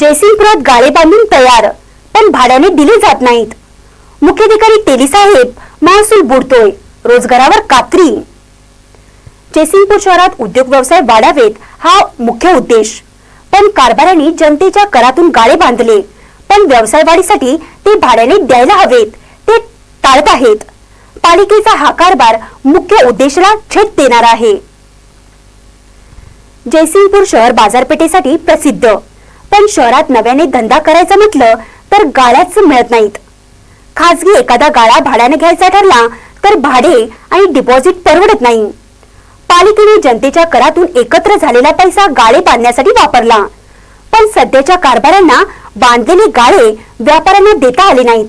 जयसिंगपुरात गाळे बांधून तयार पण भाड्याने दिले जात नाहीत. मुख्याधिकारी तेली साहेब महसूल बुडतोय रोजगारावर कात्री. जयसिंगपूर शहरात उद्योग व्यवसाय वाढावेत हा मुख्य उद्देश. पण कारभाऱ्यांनी जनतेच्या करातून गाळे बांधले पण व्यवसाय वाढीसाठी ते भाड्याने द्यायला हवेत ते टाळत आहेत. पालिकेचा हा कारभार मुख्य उद्देशाला छेद देणारा आहे. जयसिंगपूर शहर बाजारपेठेसाठी प्रसिद्ध. पण शहरात नव्याने धंदा करायचा म्हटलं तर गाळ्याच मिळत नाहीत. खासगी एखादा गाळा भाड्याने घ्यायचा ठरला तर भाडे आणि डिपॉझिट परवडत नाही. पालिकेने जनतेच्या करातून एकत्र झालेला पैसा गाळे बांधण्यासाठी वापरला. पण सध्याच्या कारभाऱ्यांना बांधलेले गाळे व्यापाऱ्यांना देता आले नाहीत.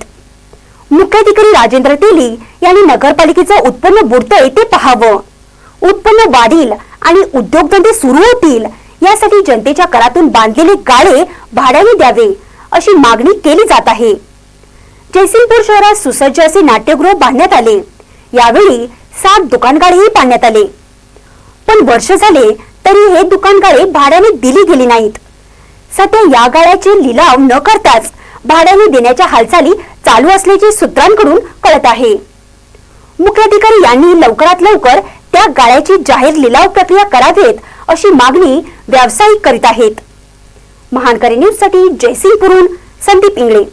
मुख्याधिकारी राजेंद्र तेली यांनी नगरपालिकेचं उत्पन्न बुडतंय ते पाहावं. उत्पन्न वाढील आणि उद्योगधंदे सुरू होतील यासाठी जनतेच्या करातून बांधलेले गाळे भाड्याने द्यावे अशी मागणी केली जात आहे. जयसिंगपूर शहरात सुसज्ज असे नाट्यगृह बांधण्यात आले. यावेळी सात दुकानगाळेही बांधण्यात आले. पण वर्ष झाले तरी हे दुकानगाडे भाड्याने दिली गेली नाहीत. सध्या या गाड्याचे लिलाव न करताच भाड्याने देण्याच्या हालचाली चालू असल्याचे सूत्रांकडून कळत आहे. मुख्याधिकारी यांनी लवकरात लवकर त्या गाड्याची जाहीर लिलाव प्रक्रिया करावेत अशी मागणी व्यावसायिक करीत आहेत. महानकरी न्यूजसाठी जयसिंगपूरहून संदीप इंगळे.